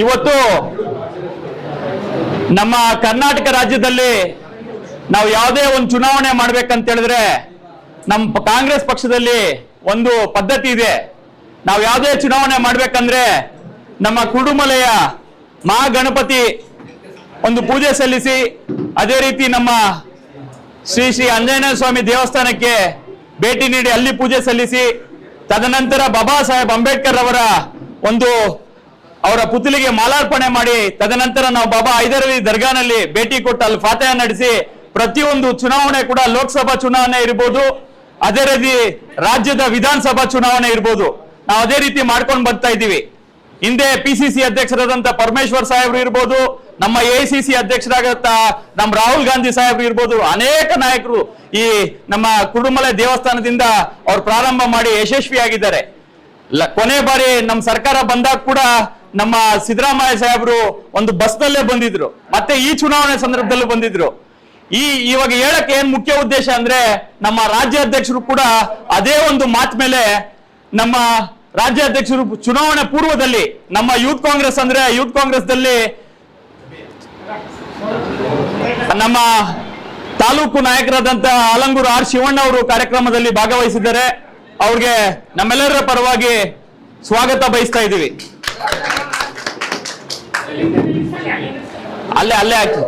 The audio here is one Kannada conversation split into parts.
ಇವತ್ತು ನಮ್ಮ ಕರ್ನಾಟಕ ರಾಜ್ಯದಲ್ಲಿ ನಾವು ಯಾವುದೇ ಒಂದು ಚುನಾವಣೆ ಮಾಡ್ಬೇಕಂತ ಹೇಳಿದ್ರೆ ನಮ್ಮ ಕಾಂಗ್ರೆಸ್ ಪಕ್ಷದಲ್ಲಿ ಒಂದು ಪದ್ಧತಿ ಇದೆ. ನಾವು ಯಾವುದೇ ಚುನಾವಣೆ ಮಾಡ್ಬೇಕಂದ್ರೆ ನಮ್ಮ ಕುಡುಮಲೆಯ ಮಹಾಗಣಪತಿ ಒಂದು ಪೂಜೆ ಸಲ್ಲಿಸಿ, ಅದೇ ರೀತಿ ನಮ್ಮ ಶ್ರೀ ಶ್ರೀ ಆಂಜನೇಯ ಸ್ವಾಮಿ ದೇವಸ್ಥಾನಕ್ಕೆ ಭೇಟಿ ನೀಡಿ ಅಲ್ಲಿ ಪೂಜೆ ಸಲ್ಲಿಸಿ, ತದನಂತರ ಬಾಬಾ ಸಾಹೇಬ್ ಅಂಬೇಡ್ಕರ್ ಅವರ ಒಂದು ಅವರ ಪುತ್ಲಿಗೆ ಮಾಲಾರ್ಪಣೆ ಮಾಡಿ ತದನಂತರ ನಾವು ಬಾಬಾ ಐದರವಿ ದರ್ಗಾನಲ್ಲಿ ಭೇಟಿ ಕೊಟ್ಟು ಅಲ್ಲಿ ಫಾತೆಯ ನಡೆಸಿ ಪ್ರತಿಯೊಂದು ಚುನಾವಣೆ ಕೂಡ ಲೋಕಸಭಾ ಚುನಾವಣೆ ಇರ್ಬೋದು. ಅದೇ ರೀತಿ ರಾಜ್ಯದ ವಿಧಾನಸಭಾ ಚುನಾವಣೆ ಇರ್ಬೋದು. ನಾವು ಅದೇ ರೀತಿ ಮಾಡ್ಕೊಂಡು ಬರ್ತಾ ಇದ್ದೀವಿ. ಹಿಂದೆ ಪಿ ಸಿ ಸಿ ಅಧ್ಯಕ್ಷರಾದಂತ ಪರಮೇಶ್ವರ್ ಸಾಹೇಬ್ರು ಇರ್ಬೋದು, ನಮ್ಮ ಎ ಸಿ ಸಿ ಅಧ್ಯಕ್ಷರಾಗತ್ತ ನಮ್ಮ ರಾಹುಲ್ ಗಾಂಧಿ ಸಾಹೇಬ್ರು ಇರ್ಬೋದು, ಅನೇಕ ನಾಯಕರು ಈ ನಮ್ಮ ಕುರುಮಲೆ ದೇವಸ್ಥಾನದಿಂದ ಅವ್ರು ಪ್ರಾರಂಭ ಮಾಡಿ ಯಶಸ್ವಿಯಾಗಿದ್ದಾರೆ. ಕೊನೆ ಬಾರಿ ನಮ್ಮ ಸರ್ಕಾರ ಬಂದಾಗ ಕೂಡ ನಮ್ಮ ಸಿದ್ದರಾಮಯ್ಯ ಸಾಹೇಬರು ಒಂದು ಬಸ್ನಲ್ಲೇ ಬಂದಿದ್ರು, ಮತ್ತೆ ಈ ಚುನಾವಣೆ ಸಂದರ್ಭದಲ್ಲೂ ಬಂದಿದ್ರು. ಈ ಇವಾಗ ಹೇಳಕ್ಕೆ ಏನ್ ಮುಖ್ಯ ಉದ್ದೇಶ ಅಂದ್ರೆ ನಮ್ಮ ರಾಜ್ಯಾಧ್ಯಕ್ಷರು ಕೂಡ ಅದೇ ಒಂದು ಮಾತ್ ಮೇಲೆ ನಮ್ಮ ರಾಜ್ಯಾಧ್ಯಕ್ಷರು ಚುನಾವಣೆ ಪೂರ್ವದಲ್ಲಿ, ನಮ್ಮ ಯೂತ್ ಕಾಂಗ್ರೆಸ್ ಅಂದ್ರೆ ಯೂತ್ ಕಾಂಗ್ರೆಸ್ ದಲ್ಲಿ ನಮ್ಮ ತಾಲೂಕು ನಾಯಕರಾದಂತ ಆಲಂಗೂರು ಆರ್ ಶಿವಣ್ಣ ಅವರು ಕಾರ್ಯಕ್ರಮದಲ್ಲಿ ಭಾಗವಹಿಸಿದ್ದಾರೆ. ಅವ್ರಿಗೆ ನಮ್ಮೆಲ್ಲರ ಪರವಾಗಿ ಸ್ವಾಗತ ಬಯಸ್ತಾ ಇದ್ದೀವಿ. ಅಲ್ಲೇ ಅಲ್ಲೇ ಹಾಕಿ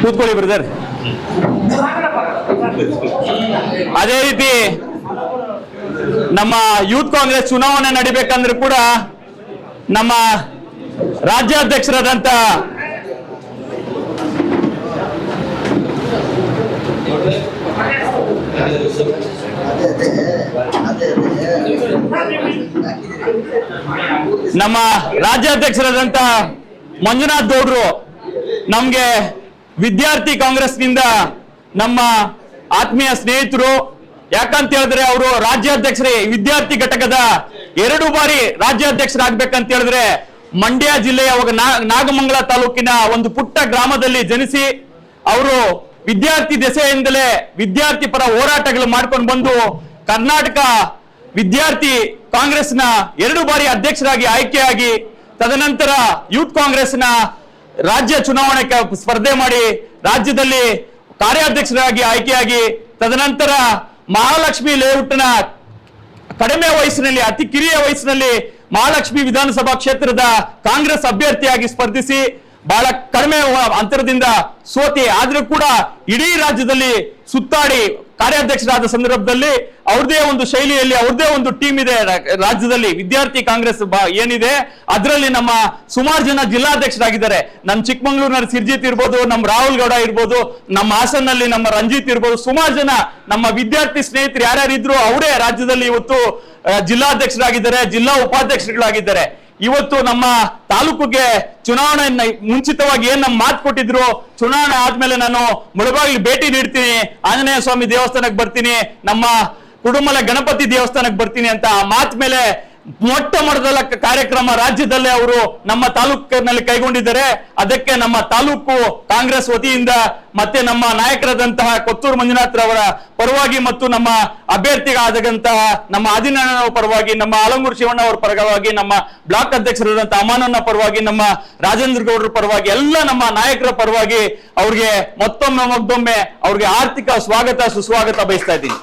ಕೂತ್ಕೊಳ್ಳಿ ಬ್ರದರ್ ಅದೇ ರೀತಿ ನಮ್ಮ ಯೂತ್ ಕಾಂಗ್ರೆಸ್ ಚುನಾವಣೆ ನಡಿಬೇಕಂದ್ರೆ ಕೂಡ ನಮ್ಮ ರಾಜ್ಯಾಧ್ಯಕ್ಷರಾದಂತ ನಮ್ಮ ರಾಜ್ಯಾಧ್ಯಕ್ಷರಾದಂತ ಮಂಜುನಾಥ್ ಗೌಡ್ರು ನಮ್ಗೆ ವಿದ್ಯಾರ್ಥಿ ಕಾಂಗ್ರೆಸ್ನಿಂದ ನಮ್ಮ ಆತ್ಮೀಯ ಸ್ನೇಹಿತರು. ಯಾಕಂತ ಹೇಳಿದ್ರೆ ಅವರು ರಾಜ್ಯಾಧ್ಯಕ್ಷರೇ, ವಿದ್ಯಾರ್ಥಿ ಘಟಕದ ಎರಡು ಬಾರಿ ರಾಜ್ಯಾಧ್ಯಕ್ಷರಾಗ್ಬೇಕಂತ ಹೇಳಿದ್ರೆ ಮಂಡ್ಯ ಜಿಲ್ಲೆಯ ನಾಗಮಂಗಲ ತಾಲೂಕಿನ ಒಂದು ಪುಟ್ಟ ಗ್ರಾಮದಲ್ಲಿ ಜನಿಸಿ ಅವರು ವಿದ್ಯಾರ್ಥಿ ದೆಸೆಯಿಂದಲೇ ವಿದ್ಯಾರ್ಥಿ ಪರ ಹೋರಾಟಗಳು ಮಾಡ್ಕೊಂಡು ಬಂದು ಕರ್ನಾಟಕ ವಿದ್ಯಾರ್ಥಿ ಕಾಂಗ್ರೆಸ್ನ ಎರಡು ಬಾರಿ ಅಧ್ಯಕ್ಷರಾಗಿ ಆಯ್ಕೆಯಾಗಿ ತದನಂತರ ಯೂತ್ ಕಾಂಗ್ರೆಸ್ನ ರಾಜ್ಯ ಚುನಾವಣೆ ಸ್ಪರ್ಧೆ ಮಾಡಿ ರಾಜ್ಯದಲ್ಲಿ ಕಾರ್ಯಾಧ್ಯಕ್ಷರಾಗಿ ಆಯ್ಕೆಯಾಗಿ ತದನಂತರ ಮಹಾಲಕ್ಷ್ಮಿ ಲೇಔಟ್ನ ಕಡಿಮೆ ವಯಸ್ಸಿನಲ್ಲಿ, ಅತಿ ಕಿರಿಯ ವಯಸ್ಸಿನಲ್ಲಿ ಮಹಾಲಕ್ಷ್ಮಿ ವಿಧಾನಸಭಾ ಕ್ಷೇತ್ರದ ಕಾಂಗ್ರೆಸ್ ಅಭ್ಯರ್ಥಿಯಾಗಿ ಸ್ಪರ್ಧಿಸಿ ಬಹಳ ಕಡಿಮೆ ಅಂತರದಿಂದ ಸೋತಿ. ಆದ್ರೂ ಕೂಡ ಇಡೀ ರಾಜ್ಯದಲ್ಲಿ ಸುತ್ತಾಡಿ ಕಾರ್ಯಾಧ್ಯಕ್ಷರಾದ ಸಂದರ್ಭದಲ್ಲಿ ಅವ್ರದೇ ಒಂದು ಶೈಲಿಯಲ್ಲಿ, ಅವ್ರದೇ ಒಂದು ಟೀಮ್ ಇದೆ ರಾಜ್ಯದಲ್ಲಿ. ವಿದ್ಯಾರ್ಥಿ ಕಾಂಗ್ರೆಸ್ ಏನಿದೆ, ಅದರಲ್ಲಿ ನಮ್ಮ ಸುಮಾರು ಜನ ಜಿಲ್ಲಾಧ್ಯಕ್ಷರಾಗಿದ್ದಾರೆ. ನಮ್ಮ ಚಿಕ್ಕಮಂಗ್ಳೂರಿನ ಸಿರ್ಜಿತ್ ಇರ್ಬೋದು ನಮ್ಮ ರಾಹುಲ್ ಗೌಡ ಇರ್ಬೋದು, ನಮ್ಮ ಹಾಸನ್ನಲ್ಲಿ ನಮ್ಮ ರಂಜಿತ್ ಇರ್ಬೋದು, ಸುಮಾರು ಜನ ನಮ್ಮ ವಿದ್ಯಾರ್ಥಿ ಸ್ನೇಹಿತರು ಯಾರ್ಯಾರಿದ್ರು ಅವರೇ ರಾಜ್ಯದಲ್ಲಿ ಇವತ್ತು ಜಿಲ್ಲಾಧ್ಯಕ್ಷರಾಗಿದ್ದಾರೆ, ಜಿಲ್ಲಾ ಉಪಾಧ್ಯಕ್ಷರುಗಳಾಗಿದ್ದಾರೆ. ಇವತ್ತು ನಮ್ಮ ತಾಲೂಕಿಗೆ ಚುನಾವಣೆ ಮುಂಚಿತವಾಗಿ ಏನ್ ನಮ್ ಮಾತು ಕೊಟ್ಟಿದ್ರು, ಚುನಾವಣೆ ಆದ್ಮೇಲೆ ನಾನು ಮುಳಬಾಗಿಲು ಭೇಟಿ ನೀಡ್ತೀನಿ, ಆಂಜನೇಯ ಸ್ವಾಮಿ ದೇವಸ್ಥಾನಕ್ಕೆ ಬರ್ತೀನಿ, ನಮ್ಮ ಕುಡುಮಲ ಗಣಪತಿ ದೇವಸ್ಥಾನಕ್ಕೆ ಬರ್ತೀನಿ ಅಂತ ಆ ಮಾತ್ ಮೇಲೆ ಮೊಟ್ಟ ಮೊದಲ ಕಾರ್ಯಕ್ರಮ ರಾಜ್ಯದಲ್ಲೇ ಅವರು ನಮ್ಮ ತಾಲೂಕಿನಲ್ಲಿ ಕೈಗೊಂಡಿದ್ದಾರೆ. ಅದಕ್ಕೆ ನಮ್ಮ ತಾಲೂಕು ಕಾಂಗ್ರೆಸ್ ವತಿಯಿಂದ ಮತ್ತೆ ನಮ್ಮ ನಾಯಕರಾದಂತಹ ಕೊತ್ತೂರು ಮಂಜುನಾಥ್ ರವರ ಪರವಾಗಿ ಮತ್ತು ನಮ್ಮ ಅಭ್ಯರ್ಥಿಗಾದಂತಹ ನಮ್ಮ ಆದಿನಾರಾಯಣ ಪರವಾಗಿ, ನಮ್ಮ ಆಲಂಗೂರು ಶಿವಣ್ಣ ಅವರ ಪರವಾಗಿ, ನಮ್ಮ ಬ್ಲಾಕ್ ಅಧ್ಯಕ್ಷರಾದಂತಹ ಅಮಾನನ ಪರವಾಗಿ, ನಮ್ಮ ರಾಜೇಂದ್ರ ಗೌಡರ ಪರವಾಗಿ, ಎಲ್ಲ ನಮ್ಮ ನಾಯಕರ ಪರವಾಗಿ ಅವ್ರಿಗೆ ಮತ್ತೊಮ್ಮೆ ಮತ್ತೊಮ್ಮೆ ಅವ್ರಿಗೆ ಆರ್ಥಿಕ ಸ್ವಾಗತ, ಸುಸ್ವಾಗತ ಬಯಸ್ತಾ ಇದ್ದೀನಿ.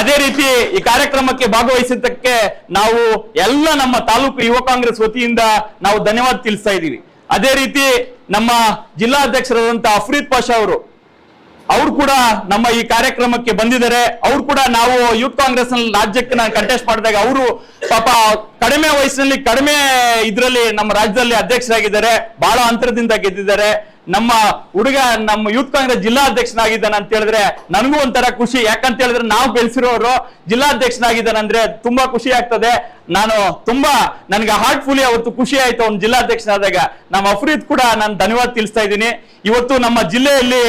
ಅದೇ ರೀತಿ ಈ ಕಾರ್ಯಕ್ರಮಕ್ಕೆ ಭಾಗವಹಿಸಿದ್ದಕ್ಕೆ ನಾವು ಎಲ್ಲ ನಮ್ಮ ತಾಲೂಕು ಯುವ ಕಾಂಗ್ರೆಸ್ ವತಿಯಿಂದ ನಾವು ಧನ್ಯವಾದ ತಿಳಿಸ್ತಾ ಇದ್ದೀವಿ. ಅದೇ ರೀತಿ ನಮ್ಮ ಜಿಲ್ಲಾಧ್ಯಕ್ಷರಾದಂತಹ ಅಫ್ರೀದ್ ಪಾಷಾ ಅವರು, ಅವ್ರು ಕೂಡ ನಮ್ಮ ಈ ಕಾರ್ಯಕ್ರಮಕ್ಕೆ ಬಂದಿದ್ದಾರೆ. ಅವ್ರು ಕೂಡ ನಾವು ಯೂತ್ ಕಾಂಗ್ರೆಸ್ನಲ್ಲಿ ರಾಜ್ಯಕ್ಕೆ ನಾನು ಕಂಟೆಸ್ಟ್ ಮಾಡಿದಾಗ ಅವರು ಪಾಪ ಕಡಿಮೆ ವಯಸ್ಸಿನಲ್ಲಿ ಕಡಿಮೆ ಇದರಲ್ಲಿ ನಮ್ಮ ರಾಜ್ಯದಲ್ಲಿ ಅಧ್ಯಕ್ಷರಾಗಿದ್ದಾರೆ. ಬಹಳ ಅಂತರದಿಂದ ಗೆದ್ದಿದ್ದಾರೆ. ನಮ್ಮ ಹುಡುಗ, ನಮ್ಮ ಯೂತ್ ಕಾಂಗ್ರೆಸ್ ಜಿಲ್ಲಾಧ್ಯಕ್ಷನಾಗಿದ್ದಾನೆ ಅಂತ ಹೇಳಿದ್ರೆ ನನಗೂ ಒಂಥರ ಖುಷಿ. ಯಾಕಂತ ಹೇಳಿದ್ರೆ ನಾವು ಬೆಳೆಸಿರೋರು ಜಿಲ್ಲಾಧ್ಯಕ್ಷನಾಗಿದ್ದಾನೆ ಅಂದ್ರೆ ತುಂಬಾ ಖುಷಿ ಆಗ್ತದೆ. ನಾನು ತುಂಬಾ, ನನಗೆ ಹಾರ್ಟ್ಫುಲಿ ಅವತ್ತು ಖುಷಿ ಆಯ್ತು ಅವ್ನು ಜಿಲ್ಲಾಧ್ಯಕ್ಷನಾದಾಗ. ನಮ್ಮ ಅಫ್ರೀದ್ ಕೂಡ ನಾನು ಧನ್ಯವಾದ ತಿಳಿಸ್ತಾ ಇದ್ದೀನಿ. ಇವತ್ತು ನಮ್ಮ ಜಿಲ್ಲೆಯಲ್ಲಿ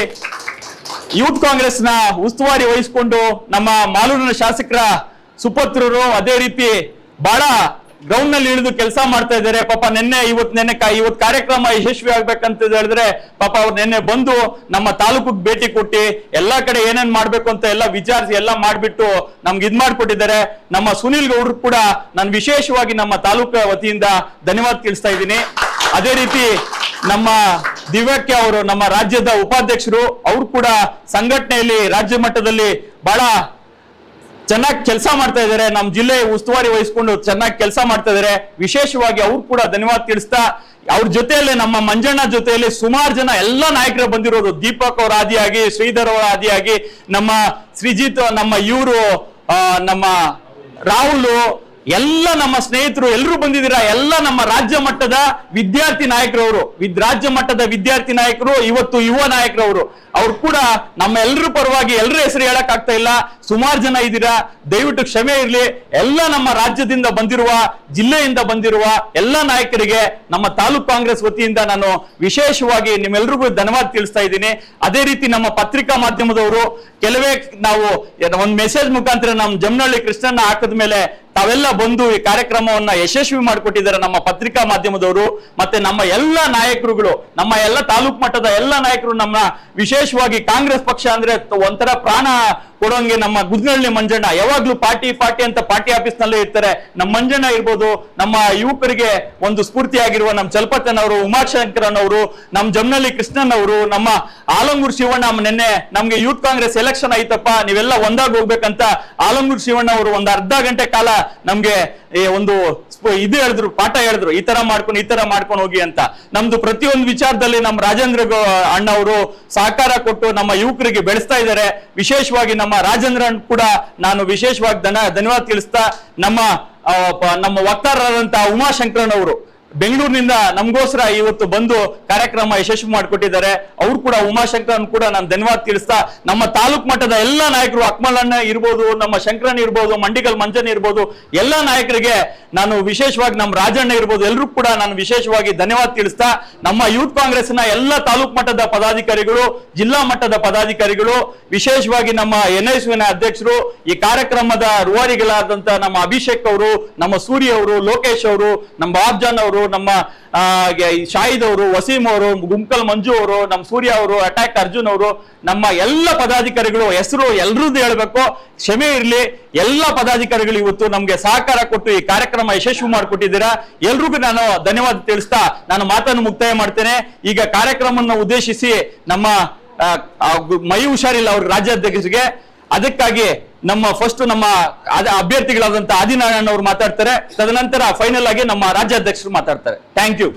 ಯೂತ್ ಕಾಂಗ್ರೆಸ್ನ ಉಸ್ತುವಾರಿ ವಹಿಸಿಕೊಂಡು ನಮ್ಮ ಮಾಲೂರಿನ ಶಾಸಕರ ಸುಪತ್ರರು, ಅದೇ ರೀತಿ ಬಹಳ ಗ್ರೌಂಡ್ನಲ್ಲಿ ಇಳಿದು ಕೆಲಸ ಮಾಡ್ತಾ ಇದ್ದಾರೆ. ಪಾಪ ನಿನ್ನೆ ಇವತ್ ನೆನ್ನೆ ಇವತ್ ಕಾರ್ಯಕ್ರಮ ಯಶಸ್ವಿ ಆಗ್ಬೇಕಂತ ಹೇಳಿದ್ರೆ ಪಾಪ ಅವ್ರು ನಿನ್ನೆ ಬಂದು ನಮ್ಮ ತಾಲೂಕಿಗೆ ಭೇಟಿ ಕೊಟ್ಟಿ ಎಲ್ಲಾ ಕಡೆ ಏನೇನ್ ಮಾಡ್ಬೇಕು ಅಂತ ಎಲ್ಲ ವಿಚಾರಿಸಿ ಎಲ್ಲ ಮಾಡ್ಬಿಟ್ಟು ನಮ್ಗೆ ಇದ್ ಮಾಡ್ಕೊಟ್ಟಿದ್ದಾರೆ. ನಮ್ಮ ಸುನಿಲ್ ಗೌಡ್ರು ಕೂಡ ನಾನು ವಿಶೇಷವಾಗಿ ನಮ್ಮ ತಾಲೂಕು ವತಿಯಿಂದ ಧನ್ಯವಾದ ತಿಳಿಸ್ತಾ ಇದ್ದೀನಿ. ಅದೇ ರೀತಿ ನಮ್ಮ ದಿವ್ಯಕ್ಕೆ ಅವರು ನಮ್ಮ ರಾಜ್ಯದ ಉಪಾಧ್ಯಕ್ಷರು, ಅವ್ರು ಕೂಡ ಸಂಘಟನೆಯಲ್ಲಿ ರಾಜ್ಯ ಮಟ್ಟದಲ್ಲಿ ಬಹಳ ಚೆನ್ನಾಗಿ ಕೆಲಸ ಮಾಡ್ತಾ ಇದ್ದಾರೆ ನಮ್ಮ ಜಿಲ್ಲೆ ಉಸ್ತುವಾರಿ ವಹಿಸ್ಕೊಂಡು ಚೆನ್ನಾಗಿ ಕೆಲಸ ಮಾಡ್ತಾ ಇದ್ದಾರೆ ವಿಶೇಷವಾಗಿ ಅವ್ರು ಕೂಡ ಧನ್ಯವಾದ ತಿಳಿಸ್ತಾ, ಅವ್ರ ಜೊತೆಯಲ್ಲೇ ನಮ್ಮ ಮಂಜಣ್ಣ ಜೊತೆಯಲ್ಲಿ ಸುಮಾರು ಜನ ಎಲ್ಲ ನಾಯಕರು ಬಂದಿರೋದು. ದೀಪಕ್ ಅವರ ಆದಿಯಾಗಿ, ಶ್ರೀಧರ್ ಅವರ ಆದಿಯಾಗಿ, ನಮ್ಮ ಶ್ರೀಜಿತ್, ನಮ್ಮ ಇವರು ನಮ್ಮ ರಾಹುಲ್ ಎಲ್ಲ ನಮ್ಮ ಸ್ನೇಹಿತರು ಎಲ್ಲರೂ ಬಂದಿದ್ದೀರಾ? ಎಲ್ಲ ನಮ್ಮ ರಾಜ್ಯ ಮಟ್ಟದ ವಿದ್ಯಾರ್ಥಿ ನಾಯಕರವರು. ರಾಜ್ಯ ಮಟ್ಟದ ವಿದ್ಯಾರ್ಥಿ ನಾಯಕರು, ಇವತ್ತು ಯುವ ನಾಯಕರವರು. ಅವ್ರು ಕೂಡ ನಮ್ಮ ಎಲ್ಲರ ಪರವಾಗಿ ಎಲ್ಲರ ಹೆಸರು ಹೇಳಕ್ ಆಗ್ತಾ ಇಲ್ಲ. ಸುಮಾರು ಜನ ಇದ್ದೀರಾ? ದಯವಿಟ್ಟು ಕ್ಷಮೆ ಇರಲಿ. ಎಲ್ಲ ನಮ್ಮ ರಾಜ್ಯದಿಂದ ಬಂದಿರುವ, ಜಿಲ್ಲೆಯಿಂದ ಬಂದಿರುವ ಎಲ್ಲ ನಾಯಕರಿಗೆ, ನಮ್ಮ ತಾಲೂಕು ಕಾಂಗ್ರೆಸ್ ವತಿಯಿಂದ ನಾನು ವಿಶೇಷವಾಗಿ ನಿಮ್ಮೆಲ್ರಿಗೂ ಧನ್ಯವಾದ ತಿಳಿಸ್ತಾ ಇದ್ದೀನಿ. ಅದೇ ರೀತಿ ನಮ್ಮ ಪತ್ರಿಕಾ ಮಾಧ್ಯಮದವರು, ಕೆಲವೇ ನಾವು ಒಂದು ಮೆಸೇಜ್ ಮುಖಾಂತರ ನಮ್ಮ ಜಮ್ನಹಳ್ಳಿ ಕೃಷ್ಣನ್ನ ಹಾಕಿದ ಮೇಲೆ ತಾವೆಲ್ಲ ಬಂದು ಈ ಕಾರ್ಯಕ್ರಮವನ್ನ ಯಶಸ್ವಿ ಮಾಡಿಕೊಟ್ಟಿದ್ದಾರೆ ನಮ್ಮ ಪತ್ರಿಕಾ ಮಾಧ್ಯಮದವರು, ಮತ್ತೆ ನಮ್ಮ ಎಲ್ಲ ನಾಯಕರುಗಳು, ನಮ್ಮ ಎಲ್ಲ ತಾಲೂಕ್ ಮಟ್ಟದ ಎಲ್ಲ ನಾಯಕರು ನಮ್ಮ ವಿಶೇಷವಾಗಿ ಕಾಂಗ್ರೆಸ್ ಪಕ್ಷ ಅಂದ್ರೆ ಒಂಥರ ಪ್ರಾಣ ಕೊಡೋಂಗೆ ನಮ್ಮ ಗುದ್ನಳ್ಳಿ ಮಂಜಣ್ಣ ಯಾವಾಗ್ಲೂ ಪಾರ್ಟಿ ಪಾರ್ಟಿ ಅಂತ ಪಾರ್ಟಿ ಆಫೀಸ್ ನಲ್ಲೇ ಇರ್ತಾರೆ. ನಮ್ಮ ಮಂಜಣ್ಣ ಇರ್ಬೋದು, ನಮ್ಮ ಯುವಕರಿಗೆ ಒಂದು ಸ್ಫೂರ್ತಿಯಾಗಿರುವ ನಮ್ಮ ಚಲಪತನವರು, ಉಮಾಶಂಕರನ್ ಅವರು, ನಮ್ಮ ಜಮ್ನಳ್ಳಿ ಕೃಷ್ಣನ್ ಅವರು, ನಮ್ಮ ಆಲಂಗೂರ್ ಶಿವಣ್ಣ ನಿನ್ನೆ ನಮ್ಗೆ ಯೂತ್ ಕಾಂಗ್ರೆಸ್ ಎಲೆಕ್ಷನ್ ಐತಪ್ಪ ನೀವೆಲ್ಲ ಒಂದಾಗಿ ಹೋಗ್ಬೇಕಂತ ಆಲಂಗೂರ್ ಶಿವಣ್ಣ ಅವರು ಒಂದು ಅರ್ಧ ಗಂಟೆ ಕಾಲ ನಮ್ಗೆ ಒಂದು ಇದು ಹೇಳಿದ್ರು, ಪಾಠ ಹೇಳಿದ್ರು, ಈ ತರ ಮಾಡ್ಕೊಂಡು, ಈ ತರ ಮಾಡ್ಕೊಂಡು ಹೋಗಿ ಅಂತ. ನಮ್ದು ಪ್ರತಿಯೊಂದು ವಿಚಾರದಲ್ಲಿ ನಮ್ಮ ರಾಜೇಂದ್ರ ಅಣ್ಣವರು ಸಹಕಾರ ಕೊಟ್ಟು ನಮ್ಮ ಯುವಕರಿಗೆ ಬೆಳೆಸ್ತಾ ಇದ್ದಾರೆ. ವಿಶೇಷವಾಗಿ ನಮ್ಮ ರಾಜೇಂದ್ರ ಕೂಡ ನಾನು ವಿಶೇಷವಾಗಿ ಧನ, ಧನ್ಯವಾದ ತಿಳಿಸ್ತಾ ನಮ್ಮ ನಮ್ಮ ವಕ್ತಾರರಾದಂತಹ ಉಮಾಶಂಕರನ್ ಅವರು ಬೆಂಗಳೂರಿನಿಂದ ನಮಗೋಸ್ಕರ ಇವತ್ತು ಬಂದು ಕಾರ್ಯಕ್ರಮ ಯಶಸ್ವಿ ಮಾಡಿಕೊಟ್ಟಿದ್ದಾರೆ. ಅವ್ರು ಕೂಡ ಉಮಾಶಂಕರ್ ಕೂಡ ನಾನು ಧನ್ಯವಾದ ತಿಳಿಸ್ತಾ, ನಮ್ಮ ತಾಲೂಕ್ ಮಟ್ಟದ ಎಲ್ಲ ನಾಯಕರು ಅಕ್ಮಲಣ್ಣ ಇರ್ಬೋದು, ನಮ್ಮ ಶಂಕರನ್ ಇರ್ಬೋದು, ಮಂಡಿಗಲ್ ಮಂಜನ್ ಇರ್ಬೋದು, ಎಲ್ಲ ನಾಯಕರಿಗೆ ನಾನು ವಿಶೇಷವಾಗಿ ನಮ್ಮ ರಾಜಣ್ಣ ಇರ್ಬೋದು ಎಲ್ಲರೂ ಕೂಡ ನಾನು ವಿಶೇಷವಾಗಿ ಧನ್ಯವಾದ ತಿಳಿಸ್ತಾ, ನಮ್ಮ ಯೂತ್ ಕಾಂಗ್ರೆಸ್ನ ಎಲ್ಲ ತಾಲೂಕ್ ಮಟ್ಟದ ಪದಾಧಿಕಾರಿಗಳು, ಜಿಲ್ಲಾ ಮಟ್ಟದ ಪದಾಧಿಕಾರಿಗಳು, ವಿಶೇಷವಾಗಿ ನಮ್ಮ ಎನ್ ಐ ಅಧ್ಯಕ್ಷರು, ಈ ಕಾರ್ಯಕ್ರಮದ ರೂವಾರಿಗಳಾದಂತ ನಮ್ಮ ಅಭಿಷೇಕ್ ಅವರು, ನಮ್ಮ ಸೂರ್ಯ ಅವರು, ಲೋಕೇಶ್ ಅವರು, ನಮ್ಮ ಬಾಬ್ಜಾನ್ ಅವರು ನಮ್ಮ ಶಾಹಿದ್ ಅವರು, ವಸೀಂ ಅವರು ಗುಂಕಲ್ ಮಂಜು ಅವರು ನಮ್ಮ ಸೂರ್ಯ ಅವರು, ಅಟ್ಯಾಕ್ ಅರ್ಜುನ್ ಅವರು, ನಮ್ಮ ಎಲ್ಲ ಪದಾಧಿಕಾರಿಗಳು ಹೆಸರು ಎಲ್ರದ್ದು ಹೇಳ್ಬೇಕು. ಕ್ಷಮೆ ಇರಲಿ. ಎಲ್ಲ ಪದಾಧಿಕಾರಿಗಳು ಇವತ್ತು ನಮ್ಗೆ ಸಹಕಾರ ಕೊಟ್ಟು ಈ ಕಾರ್ಯಕ್ರಮ ಯಶಸ್ವಿ ಮಾಡಿಕೊಟ್ಟಿದ್ದೀರಾ ಎಲ್ರಿಗೂ ನಾನು ಧನ್ಯವಾದ ತಿಳಿಸ್ತಾ ನಾನು ಮಾತನ್ನು ಮುಕ್ತಾಯ ಮಾಡ್ತೇನೆ. ಈಗ ಕಾರ್ಯಕ್ರಮವನ್ನು ಉದ್ದೇಶಿಸಿ ನಮ್ಮ ಮೈ ಹುಷಾರಿಲ್ಲ ಅವ್ರ ರಾಜ್ಯಾಧ್ಯಕ್ಷರಿಗೆ. ಅದಕ್ಕಾಗಿ ನಮ್ಮ ಫಸ್ಟ್ ನಮ್ಮ ಅಭ್ಯರ್ಥಿಗಳಾದಂತಹ ಅಭ್ಯರ್ಥಿಗಳಾದಂತ ಆದಿನಾರಾಯಣ ಅವರು ಮಾತಾಡ್ತಾರೆ. ತದನಂತರ ಫೈನಲ್ ಆಗಿ ನಮ್ಮ ರಾಜ್ಯಾಧ್ಯಕ್ಷರು ಮಾತಾಡ್ತಾರೆ. Thank you